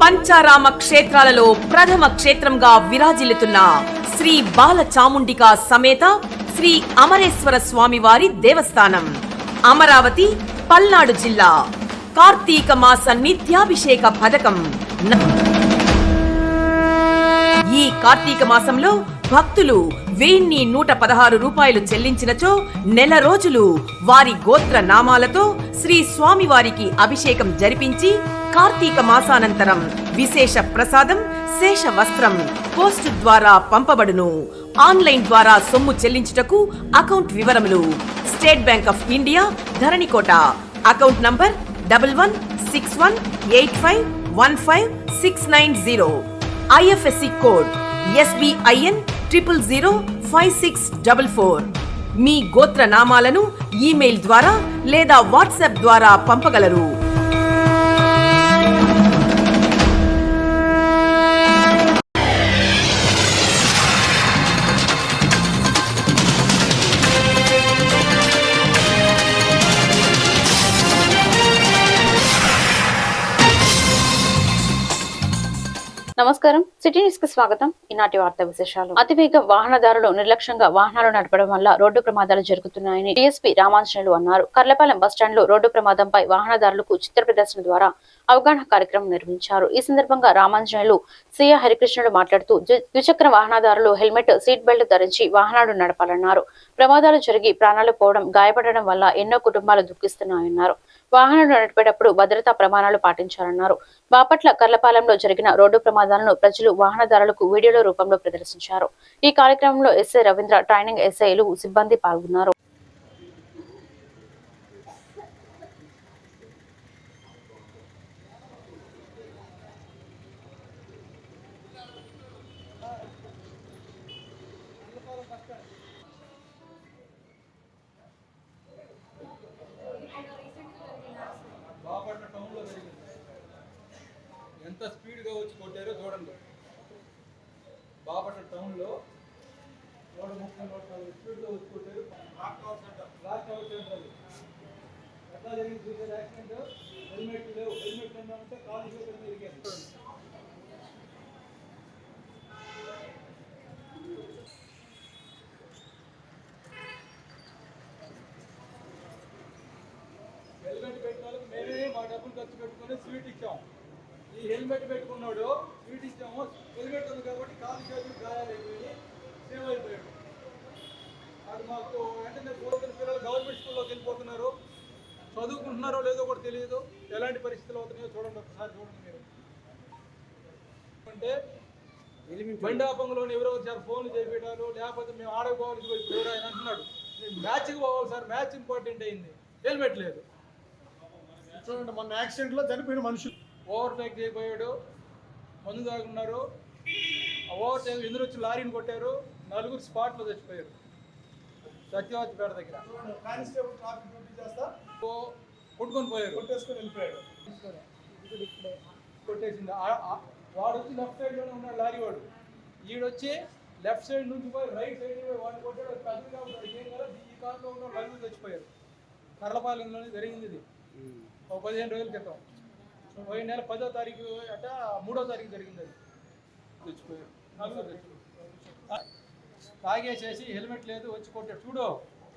పంచారామ క్షేత్రాలలో ప్రథమ క్షేత్రంగా విరాజిల్లుతున్న శ్రీ బాల చాముండికా సమేత శ్రీ అమరేశ్వర స్వామివారి దేవస్థానం. అమరావతి పల్నాడు జిల్లా. కార్తీక మాస నిత్యాభిషేక పథకం. ఈ కార్తీక మాసంలో భక్తులు వెయ్యి నూట పదహారు రూపాయలు చెల్లించినచో నెల రోజులు వారి గోత్ర నామాలతో శ్రీ స్వామివారికి అభిషేకం జరిపించి కార్తీక మాసానంతరం విశేష ప్రసాదం శేష వస్త్రం పోస్టు ద్వారా పంపబడును. ఆన్లైన్ ద్వారా సొమ్ము చెల్లించుటకు account వివరములు State Bank of India Dharanikota. Account number double one six one eight five one five six nine zero. IFSC code SBIN triple zero five six double four. మీ గోత్ర నామాలను ఈమెయిల్ ద్వారా లేదా WhatsApp ద్వారా పంపగలరు. నమస్కారం. సిటీ న్యూస్కి స్వాగతం. ఈనాటి వార్తా విశేషాలు. అతివేగ వాహనదారులు నిర్లక్ష్యంగా వాహనాలు నడపడం వల్ల రోడ్డు ప్రమాదాలు జరుగుతున్నాయని డిఎస్పీ రామాంజనేయులు అన్నారు. కర్లపాలెం బస్టాండ్లో రోడ్డు ప్రమాదంపై వాహనదారులకు చిత్ర ప్రదర్శన ద్వారా అవగాహన కార్యక్రమం నిర్వహించారు. ఈ సందర్భంగా రామాంజనేయులు సీఏ హరికృష్ణుడు మాట్లాడుతూ ద్విచక్ర వాహనదారులు హెల్మెట్ సీట్ బెల్ట్ ధరించి వాహనాలు నడపాలన్నారు. ప్రమాదాలు జరిగి ప్రాణాలు పోవడం గాయపడడం వల్ల ఎన్నో కుటుంబాలు దుఃఖిస్తున్నాయన్నారు. వాహనాలు నడిపేటప్పుడు భద్రతా ప్రమాణాలు పాటించాలన్నారు. బాపట్ల కర్లపాలెంలో జరిగిన రోడ్డు ప్రమాదాలను ప్రజలు వాహనదారులకు వీడియోల రూపంలో ప్రదర్శించారు. ఈ కార్యక్రమంలో ఎస్ఐ రవీంద్ర ట్రైనింగ్ ఎస్ఐలు సిబ్బంది పాల్గొన్నారు బాపట్ల టౌన్లో జరిగింది ఎంత స్పీడ్గా వచ్చి కొట్టారో చూడండి బాపట్ల టౌన్లో నూట ముప్పై నూట నలభై స్పీడ్గా వచ్చి లాస్ట్ అవర్ సెంటర్ ఎట్లా జరిగింది చూసారు యాక్సిడెంట్? హెల్మెట్ లేవు. హెల్మెట్ ఉందంటే కాలు చేతులు హెల్మెట్ పెట్టిన వాళ్ళకి మేమే మా డబ్బులు ఖర్చు పెట్టుకుని స్వీట్ ఇచ్చాం. ఈ హెల్మెట్ పెట్టుకున్నాడు స్వీట్ ఇచ్చాము. హెల్మెట్ ఉంది కాబట్టి కాలు చేతులు మాకు వెంటనే పోతున్న పిల్లలు గవర్నమెంట్ స్కూల్లోకి వెళ్ళిపోతున్నారు. చదువుకుంటున్నారో లేదో కూడా తెలియదు. ఎలాంటి పరిస్థితులు అవుతున్నాయో చూడండి ఒకసారి చూడండి మీరు. అంటే బండాపంలోని ఎవరో వచ్చారు ఫోన్లు చేపించారు లేకపోతే మేము ఆడకపోవాలి ఎవరు ఆయన అంటున్నాడు. నేను మ్యాచ్కి పోవాలి సార్ మ్యాచ్ ఇంపార్టెంట్ అయింది. హెల్మెట్ లేదు. చూడండి మొన్న యాక్సిడెంట్లో చనిపోయిన మనుషులు. ఓవర్టేక్ చేయబోయాడు. మందు తాగున్నారు ఓవర్టేక్ వచ్చి లారీని కొట్టారు? నలుగురు స్పాట్లో చచ్చిపోయారు. సత్యవతిపేట దగ్గర. కానిస్టేబుల్ ట్రాఫిక్ డ్యూటీ చేస్తా? ఓ కొట్టుకొని పోయారు కొట్టేసుకొని వెళ్ళిపోయాడు. కొట్టేసింది వాడు వచ్చి లెఫ్ట్ సైడ్లోనే ఉన్నాడు లారీ వాడు. ఈడొచ్చి లెఫ్ట్ సైడ్ నుంచి పోయి రైట్ సైడ్ వాడిని కొట్టాడు. పెద్దగా ఉంటాడు ఏం కదా. ఈ కార్లో ఉన్న నలుగురు చచ్చిపోయారు. కర్లపాలెంలోనే జరిగింది ఇది. ఒక పదిహేను రోజుల క్రితం. పోయిన నెల పదో తారీఖు అట మూడో తారీఖు జరిగింది అది. చచ్చిపోయారు నలుగురు చచ్చిపోయారు తాగేసేసి హెల్మెట్ లేదు వచ్చి కొట్టాడు చూడో.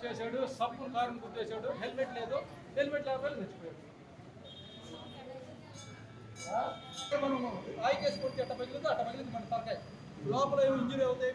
చేశాడు సప్పు కారును గుర్తేశాడు హెల్మెట్ లేదు హెల్మెట్ లేకపోతే చచ్చిపోయాడు. మనం తాగేసి కొట్టి అట్ట పగిలిందో అట్ట పగిలింది మన తలకాయ.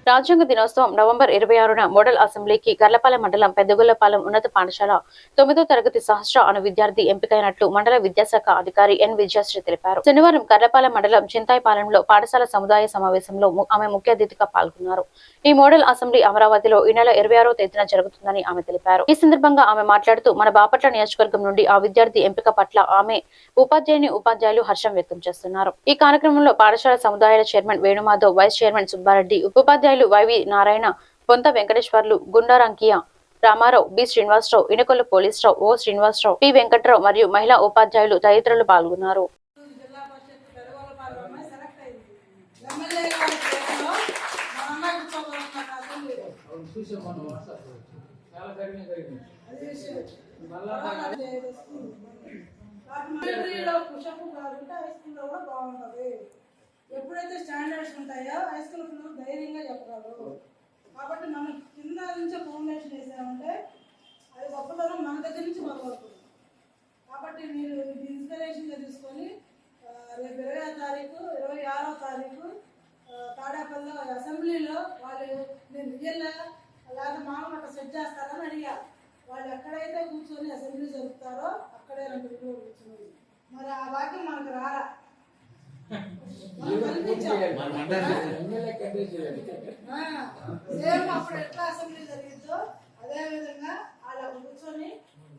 రాజ్యాంగ దినోత్సవం నవంబర్ ఇరవై ఆరున మోడల్ అసెంబ్లీకి గర్లపాలెం మండలం పెద్దగొల్లపాలెం ఉన్నత పాఠశాల తొమ్మిదో తరగతి సహస్ర అను విద్యార్థి ఎంపికైనట్లు మండల విద్యాశాఖ అధికారి ఎన్ విజయశ్రీ తెలిపారు. శనివారం గర్లపాలెం మండలం చింతాయిపాలెంలో పాఠశాల సముదాయ సమావేశంలో ఆమె ముఖ్య అతిథిగా పాల్గొన్నారు. ఈ మోడల్ అసెంబ్లీ అమరావతిలో ఈ నెల ఇరవై ఆరో తేదీన జరుగుతుందని ఆమె తెలిపారు. ఈ సందర్భంగా ఆమె మాట్లాడుతూ మన బాపట్ల నియోజకవర్గం నుండి ఆ విద్యార్థి ఎంపిక పట్ల ఆమె ఉపాధ్యాయుని ఉపాధ్యాయులు హర్షం వ్యక్తం చేస్తున్నారు. ఈ కార్యక్రమంలో పాఠశాల సముదాయాల chairman Venumadhav vice chairman Subbareddy ఉపాధ్యాయులు Y V Narayana Ponta Venkateswarlu గుండారంకియ Ramarao B Srinivasarao Inakolla Polisarao O Srinivasarao P Venkatrao మరియు మహిళా ఉపాధ్యాయులు తదితరులు పాల్గొన్నారు. జిల్లా ఎప్పుడైతే స్టాండర్డ్స్ ఉంటాయో హై స్కూల్ పిల్లలు ధైర్యంగా చెప్పగలరు. కాబట్టి మనం కింద నుంచే ఫౌండేషన్ వేసామంటే అది గొప్పతనం మన దగ్గర నుంచి మొదలవుతుంది. కాబట్టి మీరు ఇన్స్పిరేషన్గా తీసుకొని రేపు ఇరవై తారీఖు ఇరవై ఆరో తారీఖు తాడాపల్లిలో అసెంబ్లీలో వాళ్ళు నేను రియల్గా లేదా మామూలు అక్కడ సెట్ చేస్తారని అడిగా వాళ్ళు ఎక్కడైతే కూర్చొని అసెంబ్లీ జరుపుతారో అక్కడే రెండు రోజులు కూర్చొని. మరి ఆ వాక్యం మనకు రారా సేమ్ అప్పుడు ఎట్లా అసెంబ్లీ జరిగిందో అదే విధంగా అలా కూర్చొని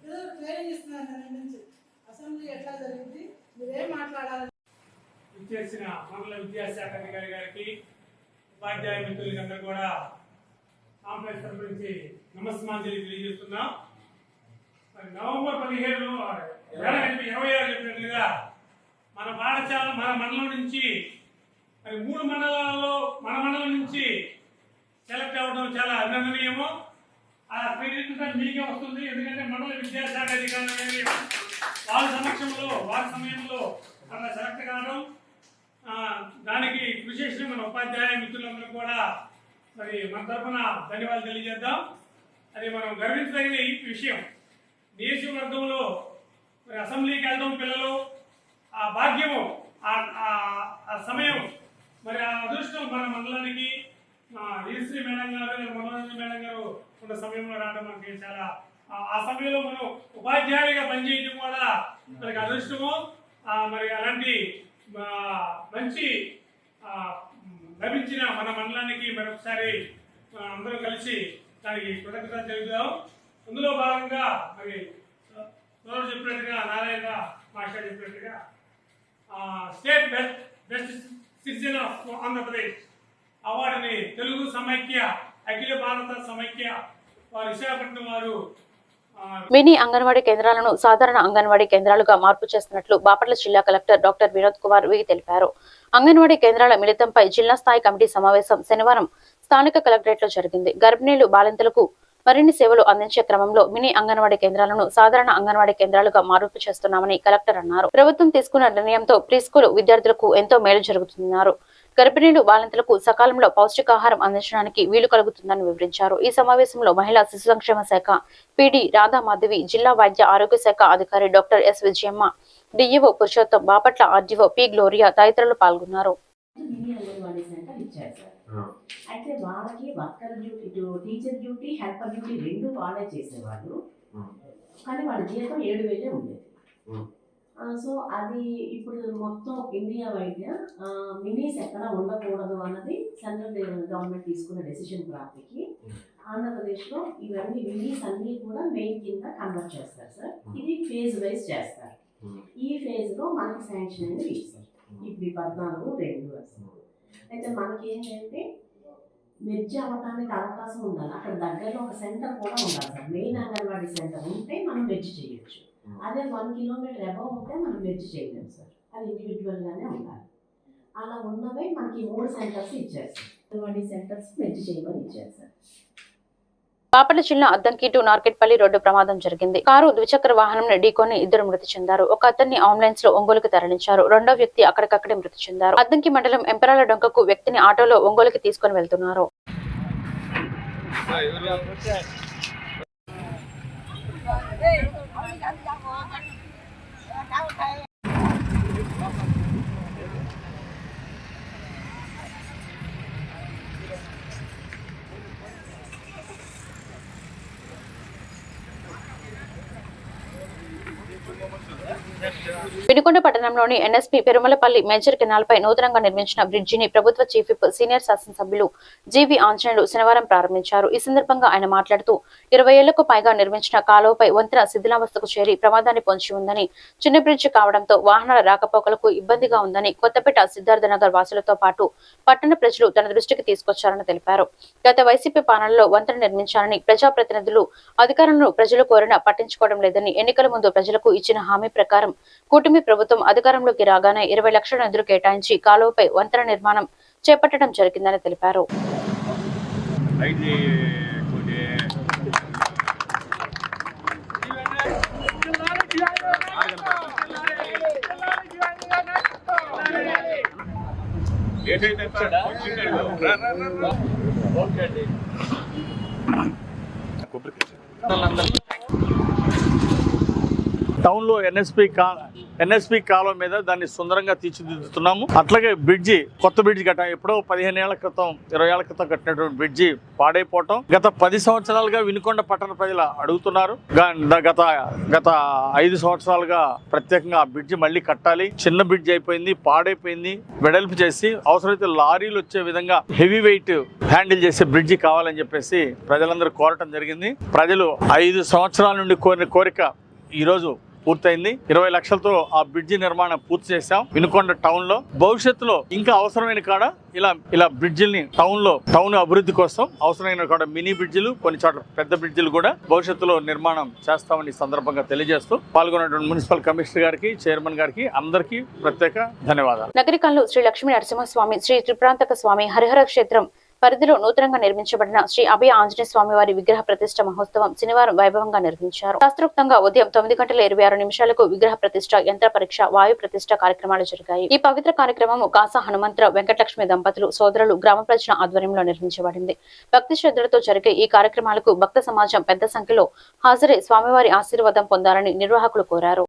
పిల్లలకు ట్రైనింగ్ ఇస్తున్నాను నేను నుంచి అసెంబ్లీ ఎట్లా జరిగింది మీరేం మాట్లాడాలి ఇచ్చేసిన మండల విద్యాశాఖ అధికారి గారికి ఉపాధ్యాయ మిత్రులకి కూడా కాంప్లెక్స్ తరపు నుంచి నమస్మాంజలి తెలియజేస్తున్నాం. మరి నవంబర్ పదిహేడు వేల ఇరవై ఆరు చెప్పినట్లుగా మన పాఠశాల మన మండలం నుంచి మరి మూడు మండలాల్లో మన మండలం నుంచి సెలెక్ట్ అవ్వడం చాలా అభినందనీయము. ఆ క్రెడిట్ మీకే వస్తుంది. ఎందుకంటే మండల విద్యాశాఖ అధికారులు వారి సమక్షంలో వారి సమయంలో అలా సెలెక్ట్ కావడం దానికి కృషి చేసిన మన ఉపాధ్యాయ మిత్రులందరూ కూడా మరి మన తరఫున ధన్యవాదాలు తెలియజేద్దాం. అది మనం గర్వించదగిన ఈ విషయం. నియోజకవర్గంలో మరి అసెంబ్లీకి వెళ్ళడం పిల్లలు. ఆ భాగ్యము ఆ- సమయం మరి ఆ అదృష్టం మన మండలానికి శ్రీ మేడం గారు మనోరంజన్ మేడం గారు ఉన్న సమయంలో రావడం మనకి చాలా ఆ- సమయంలో మనం ఉపాధ్యాయుడిగా పనిచేయడం కూడా మనకి అదృష్టము. మరి అలాంటి మంచి లభించిన మన మండలానికి మరొకసారి అందరూ అందరం కలిసి దానికి కృతజ్ఞత తెలుపుదాం. అందులో భాగంగా మరి సోదరు చెప్పినట్టుగా నారాయణ మాస్టర్ చెప్పినట్టుగా state best best citizen of Andhra Pradesh అవార్డుని తెలుగు సమైక్య అఖిల భారత సమైక్య వారు విశాఖపట్నం వారు మినీ అంగన్వాడీ కేంద్రాలను సాధారణ అంగన్వాడీ కేంద్రాలుగా మార్పు చేస్తున్నట్లు బాపట్ల జిల్లా collector doctor Vinod Kumar V తెలిపారు. అంగన్వాడీ కేంద్రాల మిళితంపై జిల్లా స్థాయి కమిటీ సమావేశం శనివారం స్థానిక కలెక్టరేట్లో జరిగింది. గర్భిణీలు బాలింతలకు మరిన్ని సేవలు అందించే క్రమంలో మినీ అంగన్వాడీ కేంద్రాలను సాధారణ అంగన్వాడీ కేంద్రాలుగా మార్పు చేస్తున్నామని కలెక్టర్ అన్నారు. ప్రభుత్వం తీసుకున్న నిర్ణయంతో ప్రీ స్కూల్ విద్యార్థులకు ఎంతో మేలు జరుగుతున్నారు. గర్భిణీలు బాలింతలకు సకాలంలో పౌష్టికాహారం అందించడానికి వీలు కలుగుతుందని వివరించారు. ఈ సమావేశంలో మహిళా శిశు సంక్షేమ శాఖ పిడి రాధామాధవి జిల్లా వైద్య ఆరోగ్య శాఖ అధికారి doctor S Vijayamma DEO Purushottam Bapatla RDO P Gloria తదితరులు పాల్గొన్నారు. అయితే వాళ్ళకి worker duty teacher duty helper duty రెండు వాళ్ళే చేసేవాళ్ళు. కానీ వాళ్ళ జీతం ఏడు వేలే ఉండేది. సో అది ఇప్పుడు మొత్తం ఇండియా వైద్య మినీస్ ఎక్కడ ఉండకూడదు అన్నది సెంట్రల్ గవర్నమెంట్ తీసుకున్న డెసిషన్ ప్రాప్తికి ఆంధ్రప్రదేశ్లో ఇవన్నీ మినీస్ అన్నీ కూడా మెయిన్ కింద కన్వర్ట్ చేస్తారు సార్. ఇది ఫేజ్ వైజ్ చేస్తారు. ఈ ఫేజ్లో మనకి శాంక్షన్ అనేది ఇస్తారు ఇప్పుడు పద్నాలుగు రెండు అసలు. అయితే మనకి ఏంటంటే మెర్జ్ అవ్వడానికి అవకాశం ఉండాలి. అక్కడ దగ్గరలో ఒక సెంటర్ కూడా ఉండాలి సార్. మెయిన్ అంగన్వాడీ సెంటర్ ఉంటే మనం మెర్జ్ చేయొచ్చు. అదే వన్ కిలోమీటర్ అబవ్ ఉంటే మనం మెర్జ్ చేయలేము సార్. అది ఇండివిజువల్గానే ఉండాలి. అలా ఉన్నవే మనకి మూడు సెంటర్స్ ఇచ్చారు సార్. అంగన్వాడీ సెంటర్స్ మెర్జ్ చేయమని ఇచ్చారు సార్. బాపట్ల జిల్లా అద్దంకి టు నార్కెట్పల్లి రోడ్డు ప్రమాదం జరిగింది. కారు ద్విచక్ర వాహనం ఢీకొని ఇద్దరు మృతి చెందారు. ఒక అతన్ని అంబులెన్స్లో ఒంగోలుకు తరలించారు. రెండో వ్యక్తి అక్కడికక్కడే మృతి చెందారు. అద్దంకి మండలం ఎంపరాల డొంకకు వ్యక్తిని ఆటోలో ఒంగోలుకి తీసుకొని వెళ్తున్నారు. వినుకొండ పట్టణంలోని ఎన్ఎస్పీ పెరుమలపల్లి మేజర్ కెనాల్పై నూతనంగా నిర్మించిన బ్రిడ్జిని ప్రభుత్వ చీఫ్ విప్ సీనియర్ శాసనసభ్యులు జీవి ఆంజనేయులు శనివారం ప్రారంభించారు. ఈ సందర్భంగా ఆయన మాట్లాడుతూ ఇరవై ఏళ్ళకు పైగా నిర్మించిన కాలువపై వంతెన శిథిలావస్థకు చేరి ప్రమాదాన్ని పొంచి ఉందని చిన్న బ్రిడ్జి కావడంతో వాహనాల రాకపోకలకు ఇబ్బందిగా ఉందని కొత్తపేట సిద్ధార్థ నగర్ వాసులతో పాటు పట్టణ ప్రజలు తన దృష్టికి తీసుకొచ్చారని తెలిపారు. గత వైసీపీ పాలనలో వంతెన నిర్మించాలని ప్రజాప్రతినిధులు అధికారులను ప్రజలు కోరినా పట్టించుకోవడం లేదని ఎన్నికల ముందు ప్రజలకు ఇచ్చిన హామీ ప్రకారం కూటమి ప్రభుత్వం అధికారంలోకి రాగానే ఇరవై లక్షల నిధులు కేటాయించి కాలువపై వంతెన నిర్మాణం చేపట్టడం జరిగిందని తెలిపారు. టౌన్లో ఎన్ఎస్పి కా ఎన్ఎస్పి కాలం మీద దాన్ని సుందరంగా తీర్చిదిద్దుతున్నాము. అట్లాగే బ్రిడ్జి కొత్త బ్రిడ్జి కట్టాం ఎప్పుడో పదిహేను ఏళ్ళ క్రితం ఇరవై ఏళ్ళ క్రితం కట్టినటువంటి బ్రిడ్జి పాడైపోవటం గత పది సంవత్సరాలుగా వినుకొండ పట్టణ ప్రజలు అడుగుతున్నారు. గత గత ఐదు సంవత్సరాలుగా ప్రత్యేకంగా ఆ బ్రిడ్జి మళ్ళీ కట్టాలి. చిన్న బ్రిడ్జి అయిపోయింది పాడైపోయింది. వెడల్పు చేసి అవసరమైతే లారీలు వచ్చే విధంగా హెవీ వెయిట్ హ్యాండిల్ చేసే బ్రిడ్జి కావాలని చెప్పేసి ప్రజలందరూ కోరటం జరిగింది. ప్రజలు ఐదు సంవత్సరాల నుండి కోరిన కోరిక ఈరోజు పూర్తయింది. ఇరవై లక్షలతో ఆ బ్రిడ్జి నిర్మాణం పూర్తి చేశాం. వినుకొండ టౌన్లో. భవిష్యత్తులో ఇంకా అవసరమైన కాడ ఇలా ఇలా బ్రిడ్జిల్ని టౌన్లో టౌన్ అభివృద్ధి కోసం అవసరమైన కాడ మినీ బ్రిడ్జిలు కొన్ని చోట్ల పెద్ద బ్రిడ్జిలు కూడా భవిష్యత్తులో నిర్మాణం చేస్తామని సందర్భంగా తెలియజేస్తూ పాల్గొన్నటువంటి మున్సిపల్ కమిషనర్ గారికి చైర్మన్ గారికి అందరికీ ప్రత్యేక ధన్యవాదాలు. నగరికంలో శ్రీ లక్ష్మీ నరసింహస్వామి శ్రీ త్రిప్రాంతక స్వామి హరిహర క్షేత్రం పరిధిలో నూతనంగా నిర్మించబడిన శ్రీ అభయ ఆంజనేయ స్వామి వారి విగ్రహ ప్రతిష్ట మహోత్సవం శనివారం వైభవంగా నిర్వహించారు. శాస్త్రోక్తంగా ఉదయం తొమ్మిది గంటల ఇరవై ఆరు నిమిషాలకు విగ్రహ ప్రతిష్ట యంత్ర పరీక్ష వాయు ప్రతిష్ట కార్యక్రమాలు జరిగాయి. ఈ పవిత్ర కార్యక్రమం కాసా హనుమంతరావు వెంకటలక్ష్మి దంపతులు సోదరులు గ్రామ ప్రజల ఆధ్వర్యంలో నిర్వహించబడింది. భక్తి శ్రద్ధలతో జరిగే ఈ కార్యక్రమాలకు భక్త సమాజం పెద్ద సంఖ్యలో హాజరై స్వామివారి ఆశీర్వాదం పొందాలని నిర్వాహకులు కోరారు.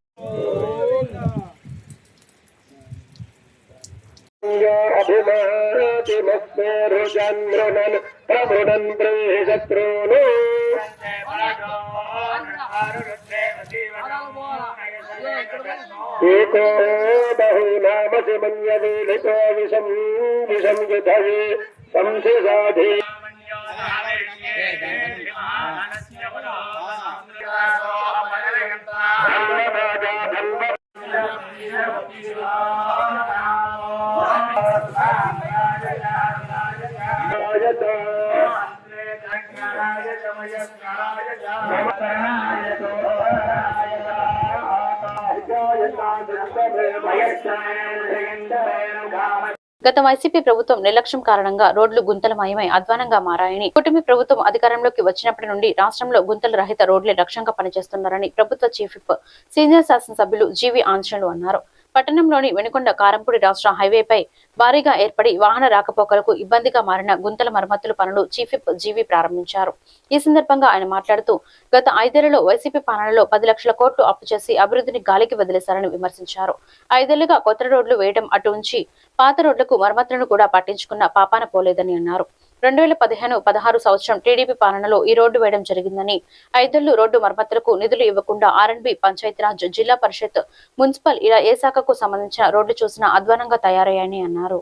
అభిమానతిమస్మేరుజన్మృణన్ ప్రమృణన్ ప్రేశత్రూను ఏకో బహునామసి మన్యవేలితో విషం విషం యుధయే సంశిసాధి గత వైసీపీ ప్రభుత్వం నిర్లక్ష్యం కారణంగా రోడ్లు గుంతలమయమై అధ్వానంగా మారాయని కుటుంబ ప్రభుత్వం అధికారంలోకి వచ్చినప్పటి నుండి రాష్ట్రంలో గుంతల రహిత రోడ్లే లక్ష్యంగా పనిచేస్తున్నారని ప్రభుత్వ చీఫ్ విప్ సీనియర్ శాసనసభ్యులు జీవి ఆంజనేయులు అన్నారు. పట్టణంలోని వెనుకొండ కారంపూడి రాష్ట్ర హైవేపై భారీగా ఏర్పడి వాహన రాకపోకలకు ఇబ్బందిగా మారిన గుంతల మరమ్మతుల పనులు చీఫ్ విప్ జీవి ప్రారంభించారు. ఈ సందర్భంగా ఆయన మాట్లాడుతూ గత ఐదేళ్ళలో వైసీపీ పాలనలో పది లక్షల కోట్లు అప్పు చేసి అభివృద్ధిని గాలికి వదిలేశారని విమర్శించారు. ఐదేళ్ళుగా కొత్త రోడ్లు వేయడం అటు ఉంచి పాత రోడ్లకు మరమ్మతులను కూడా పట్టించుకున్న పాపాన పోలేదని అన్నారు. రెండు వేల పదిహేను పదహారు సంవత్సరం టీడీపీ పాలనలో ఈ రోడ్డు వేయడం జరిగిందని ఐదేళ్ళు రోడ్డు మరమ్మతులకు నిధులు ఇవ్వకుండా ఆర్ఎండ్బి పంచాయతీరాజ్ జిల్లా పరిషత్ మున్సిపల్ ఇలా ఏ శాఖకు సంబంధించిన రోడ్డు చూసినా అధ్వానంగా తయారయ్యాయని అన్నారు.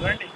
రెండు.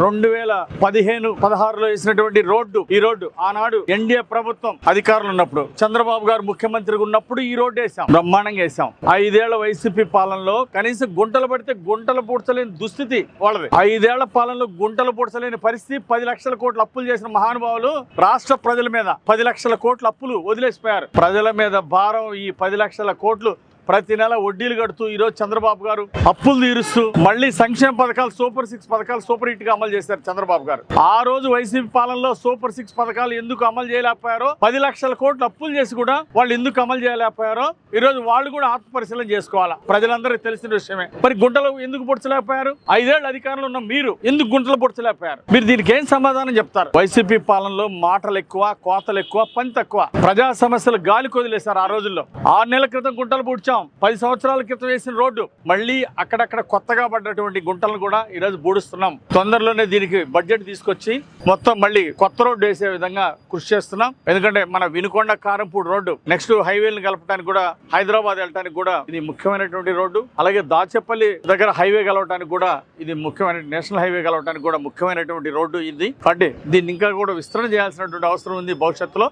రెండు వేల పదిహేను పదహారులో వేసినటువంటి రోడ్డు ఈ రోడ్డు ఆనాడు ఎన్డీఏ ప్రభుత్వం అధికారులు ఉన్నప్పుడు చంద్రబాబు గారు ముఖ్యమంత్రిగా ఉన్నప్పుడు ఈ రోడ్డు వేసాం బ్రహ్మాండంగా వేసాం ఐదేళ్ళ వైసీపీ పాలనలో కనీసం గుంటలు పడితే గుంటలు పూడ్చలేని దుస్థితి వాళ్ళది. ఐదేళ్ళ పాలనలో గుంటలు పూడ్చలేని పరిస్థితి పది లక్షల కోట్ల అప్పులు చేసిన మహానుభావులు రాష్ట్ర ప్రజల మీద పది లక్షల కోట్ల అప్పులు వదిలేసిపోయారు. ప్రజల మీద భారం ఈ పది లక్షల కోట్లు ప్రతి నెల వడ్డీలు కడుతూ ఈరోజు చంద్రబాబు గారు అప్పులు తీరుస్తూ మళ్ళీ సంక్షేమ పథకాలు సూపర్ సిక్స్ పథకాలు సూపర్ హిట్గా అమలు చేశారు చంద్రబాబు గారు. ఆ రోజు వైసీపీ పాలనలో సూపర్ సిక్స్ పథకాలు ఎందుకు అమలు చేయలేకపోయారో పది లక్షల కోట్లు అప్పులు చేసి కూడా వాళ్ళు ఎందుకు అమలు చేయలేకపోయారో ఈరోజు వాళ్ళు కూడా ఆత్మపరిశీలన చేసుకోవాలా? ప్రజలందరికీ తెలిసిన విషయమే. మరి గుంటలు ఎందుకు పొడిచలేకపోయారు? ఐదేళ్ళు అధికారంలో ఉన్న మీరు ఎందుకు గుంటలు పొడిచలేకపోయారు? మీరు దీనికి ఏం సమాధానం చెప్తారు? వైసీపీ పాలనలో మాటలు ఎక్కువ కోతలు ఎక్కువ పని తక్కువ ప్రజా సమస్యలు గాలి కొదిలేశారు ఆ రోజుల్లో. ఆరు నెలల క్రితం గుంటలు చూసాం పది సంవత్సరాల క్రితం వేసిన రోడ్డు. మళ్ళీ అక్కడక్కడ కొత్తగా పడ్డటువంటి గుంటలను కూడా ఈ రోజు పూడుస్తున్నాం తొందరలోనే దీనికి బడ్జెట్ తీసుకొచ్చి మొత్తం మళ్ళీ కొత్త రోడ్డు వేసే విధంగా కృషి చేస్తున్నాం. ఎందుకంటే మన వినుకొండ కారంపూడి రోడ్డు నెక్స్ట్ హైవేలను కలపడానికి కూడా హైదరాబాద్ వెళ్ళడానికి కూడా ఇది ముఖ్యమైనటువంటి రోడ్డు. అలాగే దాచేపల్లి దగ్గర హైవే కలవడానికి కూడా ఇది ముఖ్యమైన నేషనల్ హైవే కలవడానికి కూడా ముఖ్యమైనటువంటి రోడ్డు ఇది. కాబట్టి దీన్ని ఇంకా కూడా విస్తరణ చేయాల్సినటువంటి అవసరం ఉంది భవిష్యత్తులో.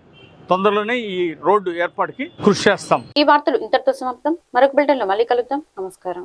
తొందరలోనే ఈ రోడ్డు ఏర్పాటుకి కృషి చేస్తాం. ఈ వార్తలు ఇంతటితో సమాప్తం. మరొక బిల్టన్లో మళ్ళీ కలుద్దాం. నమస్కారం.